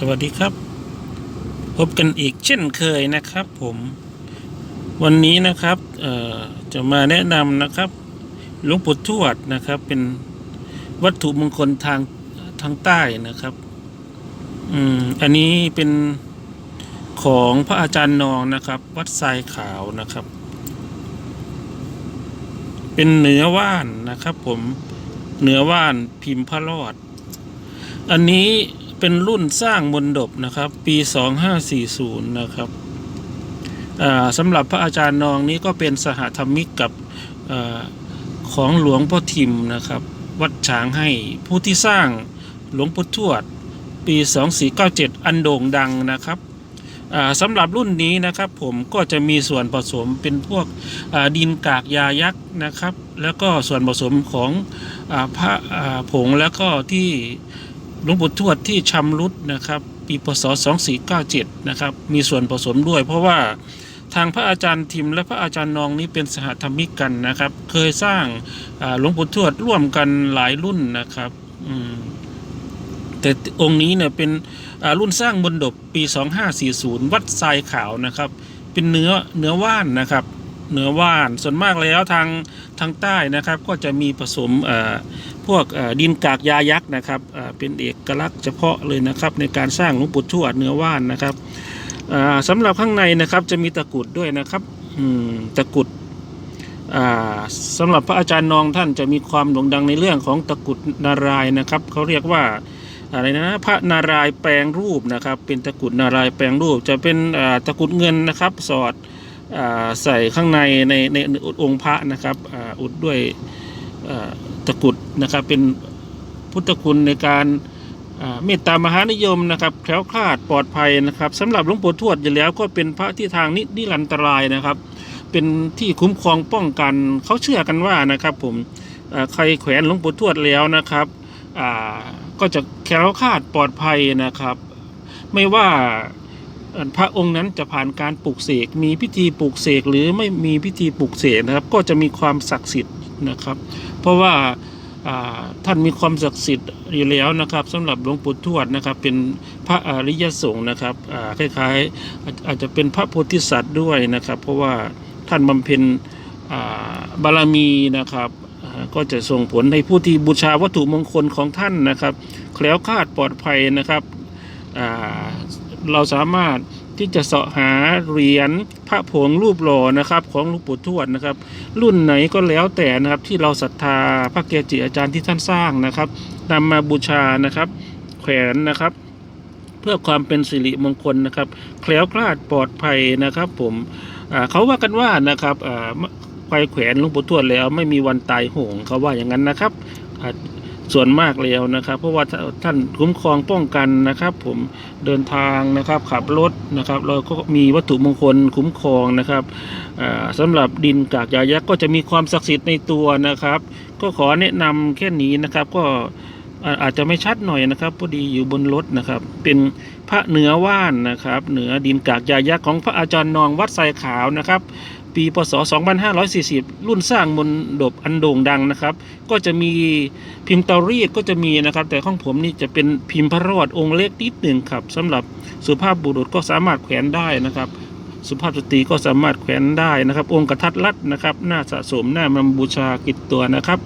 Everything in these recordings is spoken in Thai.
สวัสดีครับ พบกันอีกเช่นเคยนะครับผมวันนี้นะครับจะมาแนะนำนะครับหลวงปู่ทวดนะครับเป็นวัตถุมงคลทางทางใต้นะครับอืมอันนี้เป็นของพระอาจารย์นองนะครับ วัดทรายขาวนะครับ เป็นเนื้อว่านนะครับ ผมเนื้อว่านพิมพ์พระรอด อันนี้ เป็นรุ่นสร้างมนดบนะครับ ปี 2540 นะครับสำหรับพระอาจารย์นองนี้ก็เป็นสหธรรมิกกับอของหลวงพ่อทิมนะครับ วัดฉางให้ผู้ที่สร้างหลวงพ่อทวด ปี 2497 อันโด่งดังนะครับสำหรับรุ่นนี้นะครับผมก็จะมีส่วนผสมเป็นพวกดินกากยายักษ์นะครับ แล้วก็ส่วนผสมของอพระอ่าผงแล้วก็ที่ หลวงปู่ทวดที่ชำรุดนะครับ ปีพศ 2497 นะครับ มีส่วนผสมด้วย เพราะว่าทางพระอาจารย์ทิมและพระอาจารย์นองนี้เป็นสหธรรมิกกันนะครับ เคยสร้างหลวงปู่ทวดร่วมกันหลายรุ่นนะครับแต่องค์นี้เนี่ยเป็นรุ่นสร้างบนดบปี 2540 วัดทรายขาวนะครับ เป็นเนื้อเนื้อว่านนะครับ เนื้อว่าน ส่วนมากแล้วทางทางใต้นะครับก็จะมีผสมเอ่อพวกเอ่อดินกากยายักษ์นะครับอ่าเป็นเอกลักษณ์เฉพาะเลยนะครับในการสร้างหลวงปู่ทวดเนื้อว่านนะครับอ่าสำหรับข้างในนะครับจะมีตะกุดด้วยนะครับอืมตะกุดอ่าสำหรับพระอาจารย์นองท่านจะมีความโด่งดังในเรื่องของตะกุดนารายนะครับเขาเรียกว่าอะไรนะพระนารายแปลงรูปนะครับ เป็นตะกุดนารายแปลงรูป จะเป็นอ่าตะกุดเงินนะครับ สอด ใส่ข้างในในในในองค์พระนะครับอุดด้วยตะกรุดนะครับเป็นพุทธคุณในการเมตตามหานิยมนะครับแคล้วคลาดปลอดภัยนะครับสำหรับหลวงปู่ทวดอยู่แล้วก็เป็นพระที่ทางนินิรันตรายนะครับ เป็นที่คุ้มครองป้องกันเขาเชื่อกันว่านะครับผมใครแขวนหลวงปู่ทวดแล้วนะครับก็จะแคล้วคลาดปลอดภัยนะครับ ไม่ว่า พระองค์นั้นจะผ่านการปลูกเสก มีพิธีปลูกเสกหรือไม่มีพิธีปลูกเสกนะครับ ก็จะมีความศักดิ์สิทธิ์นะครับ เพราะว่าท่านมีความศักดิ์สิทธิ์อยู่แล้วนะครับสำหรับหลวงปู่ทวดนะครับ เป็นพระอริยสงฆ์นะครับคล้ายๆอาจจะเป็นพระโพธิสัตว์ด้วยนะครับ เพราะว่าท่านบำเพ็ญบารมีนะครับก็จะส่งผลให้ผู้ที่บูชาวัตถุมงคลของท่านนะครับ แคล้วคลาดปลอดภัยนะครับ เราสามารถที่จะเสาะหาเหรียญพระผงรูปหล่อนะครับ ของหลวงปู่ทวดนะครับ รุ่นไหนก็แล้วแต่นะครับที่เราศรัทธาพระเกจิอาจารย์ที่ท่านสร้างนะครับนำมาบูชานะครับ แขวนนะครับ เพื่อความเป็นสิริมงคลนะครับแคล้วคลาดปลอดภัยนะครับ ผมเขาว่ากันว่านะครับอ่าไปแขวนหลวงปู่ทวดแล้วไม่มีวันตายโหงเขาว่าอย่างนั้นนะครับ ส่วนมากแล้วนะครับ เพราะว่าท่านคุ้มครองป้องกันนะครับ ผมเดินทางนะครับขับรถนะครับ เราก็มีวัตถุมงคลคุ้มครองนะครับอ่าสำหรับดินกากยายักษ์ก็จะมีความศักดิ์สิทธิ์ในตัวนะครับ ก็ขอแนะนำแค่นี้นะครับก็อาอาจจะไม่ชัดหน่อยนะครับพอดีอยู่บนรถนะครับ เป็นพระเหนือว่านนะครับ เหนือดินกากยายักษ์ของพระอาจารย์นองวัดไซขาวนะครับ ปีพศ 2540 รุ่นสร้างมนดบอันโด่งดังนะครับ ก็จะมีพิมพ์เตารีดก็จะมีนะครับ แต่ของผมนี่จะเป็นพิมพ์พระรอดองค์เล็กนิดหนึ่งครับสำหรับสุภาพบุรุษก็สามารถแขวนได้นะครับสุภาพสตรีก็สามารถแขวนได้นะครับ องค์กระทัดรัดนะครับหน่าสะสมหน่ามาบูชากิจตัวนะครับ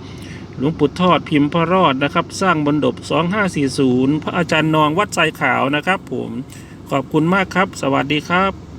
หลวงปู่ทอดพิมพ์พระรอดนะครับ สร้างบนดบ 2540 พระอาจารย์นองวัดไซขาวนะครับ ผมขอบคุณมากครับ สวัสดีครับ